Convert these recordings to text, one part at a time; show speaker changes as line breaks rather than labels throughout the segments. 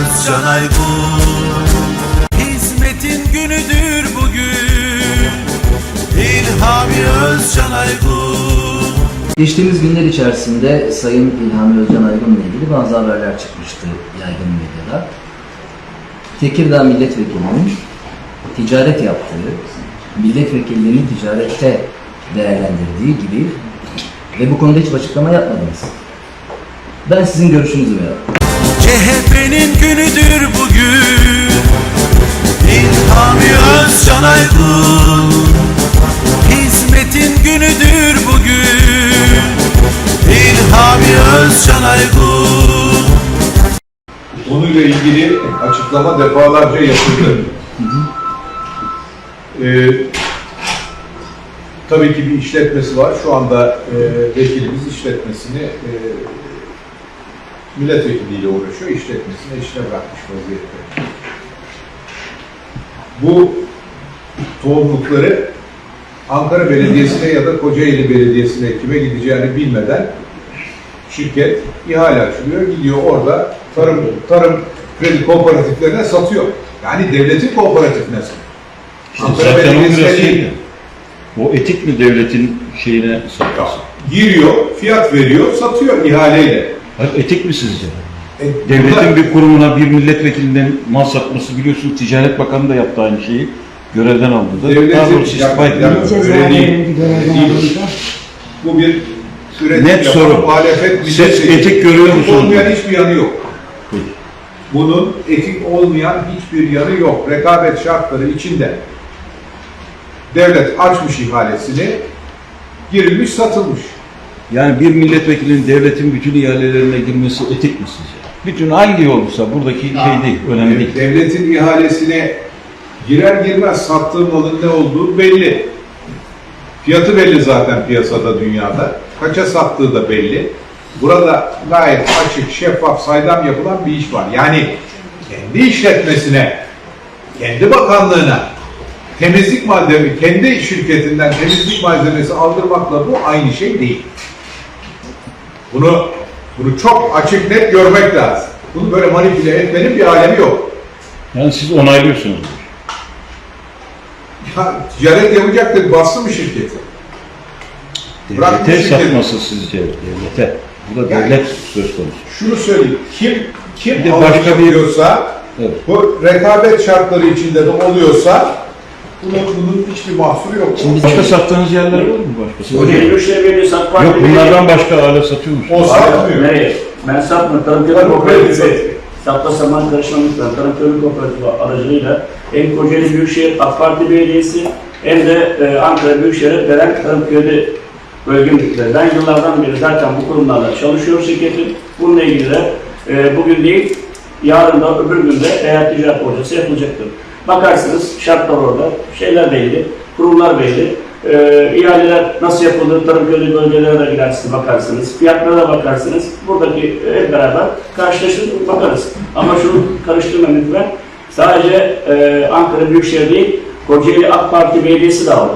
Özcan Aygun Hizmetin günüdür bugün İlhami Özcan Aygun
Geçtiğimiz günler içerisinde Sayın İlhami Özcan Aydın'la ilgili bazı haberler çıkmıştı yaygın medyada. Tekirdağ Milletvekili'nin ticaret yaptığı, milletvekilliğinin ticarette değerlendirdiği gibi ve bu konuda hiç açıklama yapmadınız. Ben sizin görüşünüzü merak.
CHP'nin günüdür bugün. İlhami Özcan Aydın. Hizmetin günüdür bugün. İlhami Özcan Aydın.
Konuyla ilgili açıklama defalarca yapıldı. Ee, tabii ki bir işletmesi var. Şu anda e, vekilimiz işletmesini e, milletvekiliyle uğraşıyor. İşletmesini eşine bırakmış vaziyette. Bu tohumlukları Ankara Belediyesi'ne ya da Kocaeli Belediyesi'ne kime gideceğini bilmeden şirket ihale açılıyor, gidiyor orada tarım tarım kredi kooperatiflerine satıyor. Yani devletin kooperatifine satıyor. Ankara Belediyesi'ne
şey
değil.
O etik mi devletin şeyine satması?
Giriyor, fiyat veriyor, satıyor ihaleyle.
Hayır, etik mi sizce?
E,
Devletin
burada-
bir kurumuna bir milletvekilinden mal satması biliyorsun Ticaret Bakanı da yaptı aynı şeyi. Görevden aldı da.
Devletin-
Daha doğrusu istifa.
Bu bir üretim
Net
yapan
soru.
muhalefet
Siz
milletvekili.
etik görüyor musunuz?
olmayan hiçbir yanı yok.
Peki.
Bunun etik olmayan hiçbir yanı yok. Rekabet şartları içinde devlet açmış ihalesini, girilmiş, satılmış.
Yani bir milletvekilinin devletin bütün ihalelerine girmesi etik mi sizce? Bütün hangi yolsa buradaki şey değil, önemli değil.
Devletin ihalesine girer girmez sattığı malın ne olduğu belli. Fiyatı belli zaten piyasada, dünyada. Kaça sattığı da belli. Burada gayet açık, şeffaf, saydam yapılan bir iş var. Yani kendi işletmesine, kendi bakanlığına temizlik malzeme, kendi şirketinden temizlik malzemesi aldırmakla bu aynı şey değil. Bunu bunu çok açık net görmek lazım. Bunu böyle manipüle etmenin bir alemi yok.
Yani siz onaylıyorsunuz.
Ya, ticaret yapacaktır, bastı mı şirketi? Bırak
Devlete
şirketi.
satması sizce devlete. Burada
Yani-
devlet söz konusu.
Şunu söyleyeyim, kim kim
Bir başka bir- Evet.
bu rekabet şartları içinde de oluyorsa, bunun, bunun hiçbir mahsuru yok.
Başka sattığınız yerler var mı başkası?
Kocaeli Büyükşehir Belediyesi AK Parti
Yok bunlardan başka alet satıyor musunuz?
O satmıyor.
Nereye? Ben satmıyorum. Tarım Kooperatifi. Sapta saman karışmamışlar. Tarım Köylü Kooperatifi aracılığıyla hem Kocaeli Büyükşehir AK Parti Belediyesi hem de e, Ankara Büyükşehir'e veren Tarım Köylü Bölge Müdürlüğü. Ben yıllardan beri zaten bu kurumlarla çalışıyor şirketin. Bununla ilgili de e, bugün değil, yarın da öbür gün de eğer ticaret borcası yapılacaktır. Bakarsınız şartlar orada, şeyler belli, kurumlar belli. E, ihaleler nasıl yapılır, tarım köylü bölgelere de gidersiniz, bakarsınız. Fiyatlara da bakarsınız. Buradaki hep beraber karşılaşır, bakarız. Ama şunu karıştırmayın lütfen. Sadece e, Ankara Büyükşehir değil, Kocaeli AK Parti Belediyesi de aldı.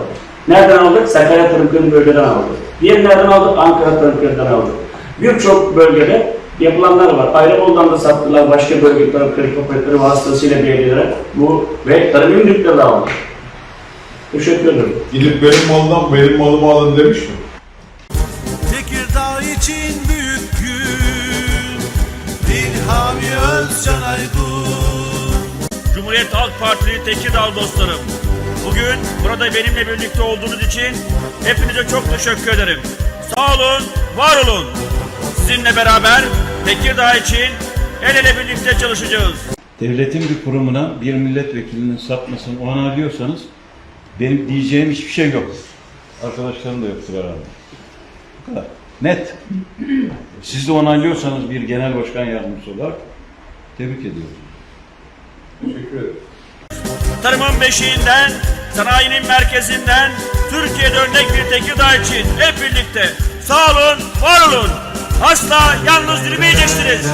Nereden aldık? Sakarya Tarım Köylü Bölgeden aldık. Diğer nereden aldık? Ankara Tarım Köylü'den aldık. Birçok bölgede yapılanlar var. Ayrıbol'dan da sattılar başka bölge tarım köylü kooperatifleri vasıtasıyla belediyelere. Bu ve tarım ürünlükleri de aldık. Teşekkür ederim.
Gidip benim malımdan benim malımı alın demiş mi?
Tekirdağ için büyük gün İlhami Özcan Aydın
Cumhuriyet Halk Partili Tekirdağ dostlarım. Bugün burada benimle birlikte olduğunuz için hepinize çok teşekkür ederim. Sağ olun, var olun. Sizinle beraber Tekirdağ için el ele birlikte çalışacağız.
Devletin bir kurumuna bir milletvekilinin satmasını onaylıyorsanız benim diyeceğim hiçbir şey yok. Arkadaşlarım da yoktur herhalde. Bu kadar. Net. Siz de onaylıyorsanız bir genel başkan yardımcısı olarak tebrik ediyorum.
Teşekkür ederim.
Tarımın beşiğinden, sanayinin merkezinden, Türkiye'de örnek bir Tekirdağ için hep birlikte sağ olun, var olun. Asla yalnız yürümeyeceksiniz.